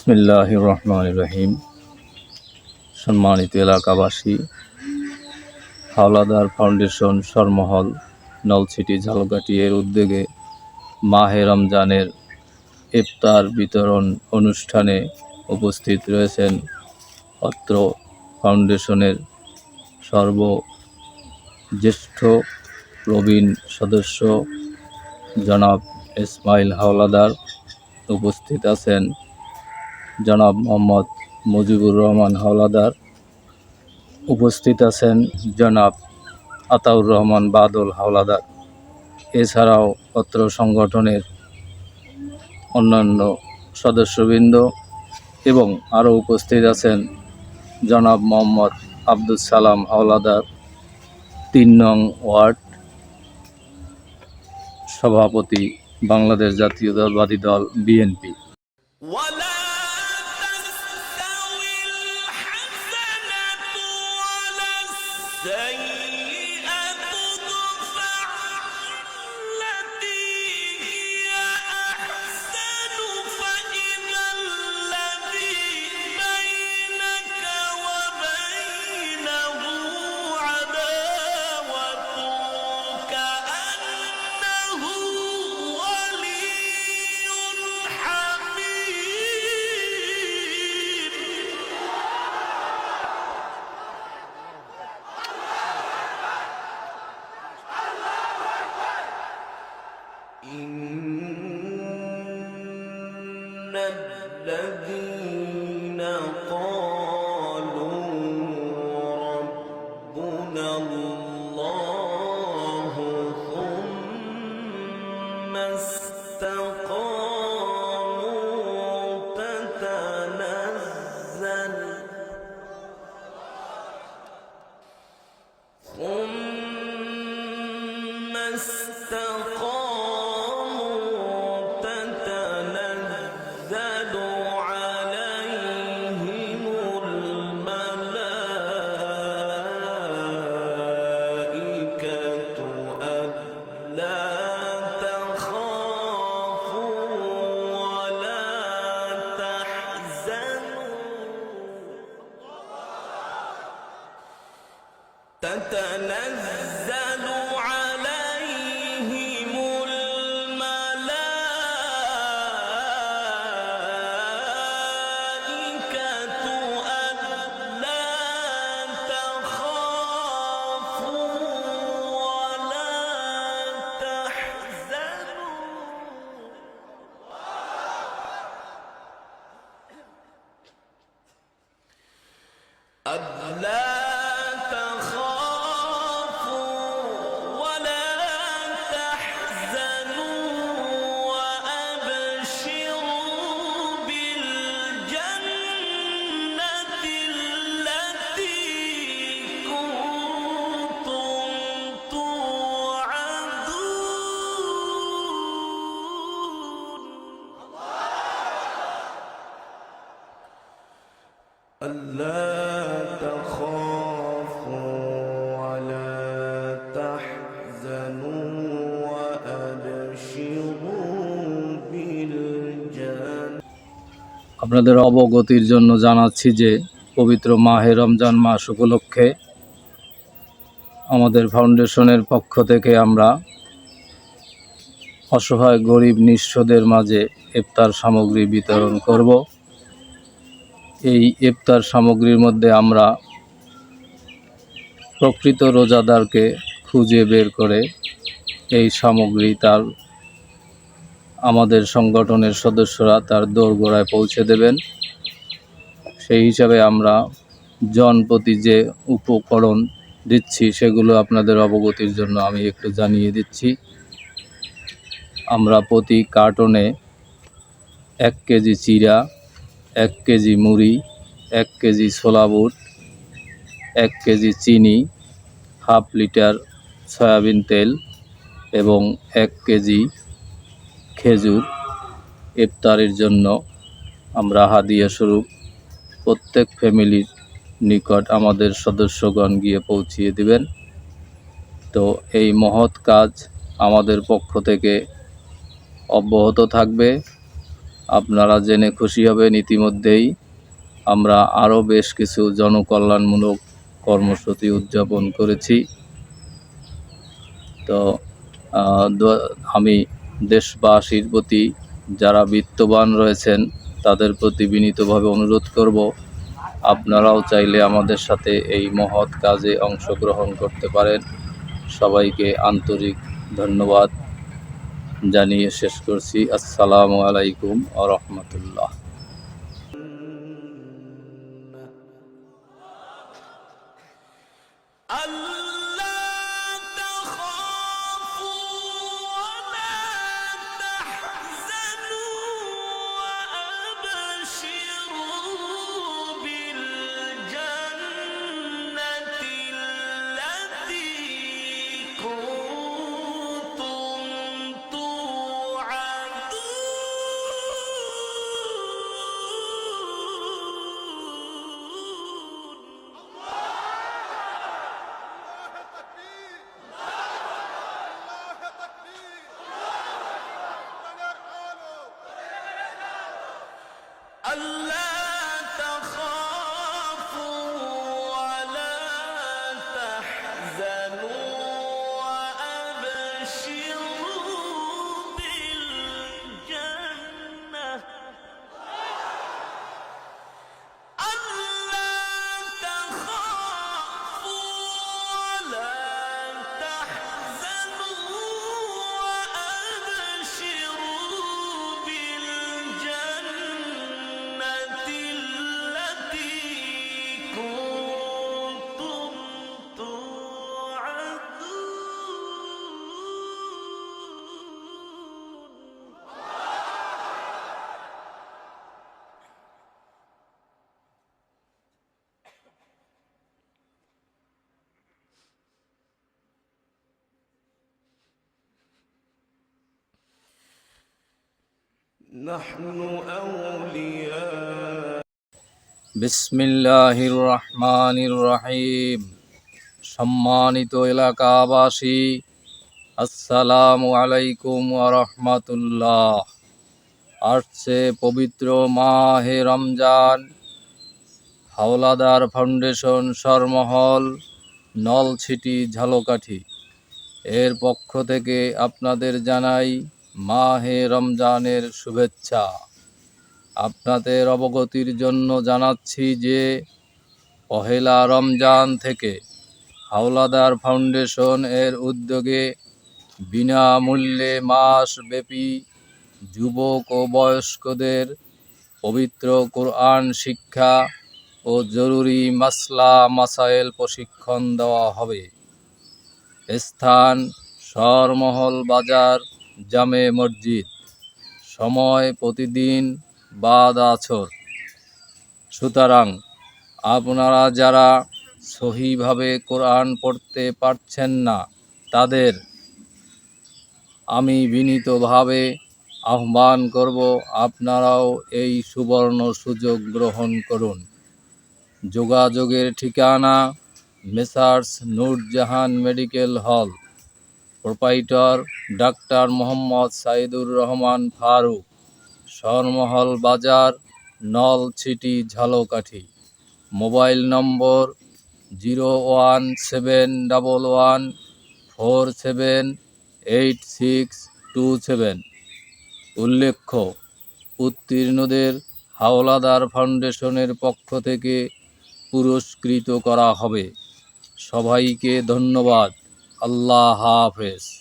বিসমিল্লাহ রহমান রহিম সম্মানিত এলাকাবাসী, হাওলাদার ফাউন্ডেশন সরমহল নলছিটি ঝালকাঠি এর উদ্যোগে মাহে রমজানের ইফতার বিতরণ অনুষ্ঠানে উপস্থিত রয়েছেন অত্র ফাউন্ডেশনের সর্ব জ্যেষ্ঠ প্রবীণ সদস্য জনাব ইসমাইল হাওলাদার। উপস্থিত আছেন জনাব মোহাম্মদ মুজিবুর রহমান হাওলাদার। উপস্থিত আছেন জনাব আতাউর রহমান বাদল হাওলাদার। এছাড়াও অত্র সংগঠনের অন্যান্য সদস্যবৃন্দ এবং আরও উপস্থিত আছেন জনাব মোহাম্মদ আব্দুল সালাম হাওলাদার, তিন নং ওয়ার্ড সভাপতি বাংলাদেশ জাতীয়তাবাদী দল বিএনপি। الذين قالوا ربنا الله ثم استقاموا تتنزل ثم استقاموا تتنزل ألا تخافوا ولا تحزنوا وأبشروا بالجنة আপনাদের অবগতির জন্য জানাচ্ছি যে পবিত্র মাহে রমজান মাস উপলক্ষে আমাদের ফাউন্ডেশনের পক্ষ থেকে আমরা অসহায় গরিব নিঃস্বদের মাঝে ইফতার সামগ্রী বিতরণ করব এই ইফতার সামগ্রীর মধ্যে আমরা প্রকৃত রোজাদারকে খুঁজে বের করে এই সামগ্রী তার আমাদের সংগঠনের সদস্যরা তার দোরগোড়ায় পৌঁছে দেবেন। সেই হিসাবে আমরা জনপ্রতি যে উপকরণ দিচ্ছি সেগুলো আপনাদের অবগতির জন্য আমি একটু জানিয়ে দিচ্ছি। আমরা প্রতি কার্টনে এক কেজি চিরা এক কেজি মুড়ি, এক কেজি ছোলা বুট, এক কেজি চিনি, হাফ লিটার সয়াবিন তেল এবং এক কেজি খেজুর ইফতারের জন্য আমরা হাদিয়া স্বরূপ প্রত্যেক ফ্যামিলির নিকট আমাদের সদস্যগণ গিয়ে পৌঁছিয়ে দিবেন। তো এই মহৎ কাজ আমাদের পক্ষ থেকে অব্যাহত থাকবে। আপনারা জেনে খুশি হবেন ইতিমধ্যেই আমরা আরও বেশ কিছু জনকল্যাণমূলক কর্মসূচি উদযাপন করেছি। তো আমি দেশবাসীর প্রতি যারা বিত্তবান রয়েছেন, তাদের প্রতি বিনীতভাবে অনুরোধ করব, আপনারাও চাইলে আমাদের সাথে এই মহৎ কাজে অংশগ্রহণ করতে পারেন। সবাইকে আন্তরিক ধন্যবাদ। জানিয়ে শেষ করছি। আসসালামু আলাইকুম আ রহমতুল্লাহ। বিসমিল্লাহির রহমানির রহিম সম্মানিত এলাকাবাসী, আসসালামু আলাইকুম রহমতুল্লাহ। আসছে পবিত্র মাহে রমজান। হাওলাদার ফাউন্ডেশন সরমহল, নলছিটি, ঝালকাঠি। এর পক্ষ থেকে আপনাদের জানাই মাহে রমজানের শুভেচ্ছা। আপনাদের অবগতির জন্য জানাচ্ছি যে, পহেলা রমজান থেকে হাওলাদার ফাউন্ডেশন এর উদ্যোগে বিনামূল্যে মাসব্যাপী যুবক ও বয়স্কদের পবিত্র কোরআন শিক্ষা ও জরুরি মাসলা মাসাইল প্রশিক্ষণ দেওয়া হবে। স্থান সরমহল বাজার জামে মসজিদ। সময় প্রতিদিন বাদ আছর। সুতরাং আপনারা যারা সহিভাবে কোরআন পড়তে পারছেন না, তাদের আমি বিনীতভাবে আহ্বান করব, আপনারাও এই সুবর্ণ সুযোগ গ্রহণ করুন। যোগাযোগের ঠিকানা messrs Nurjahan medical hall. Proprietor doctor Mohammad Saidur Rahman Faruk Sarmahal Bazar, Nal Nalchity Jhalakathi. Mobile number zero one seven double one four seven eight six two seven. উল্লেখ্য, উত্তীর্ণদের হাওলাদার ফাউন্ডেশনের পক্ষ থেকে পুরস্কৃত করা হবে। সবাইকে ধন্যবাদ। আল্লাহ হাফেজ।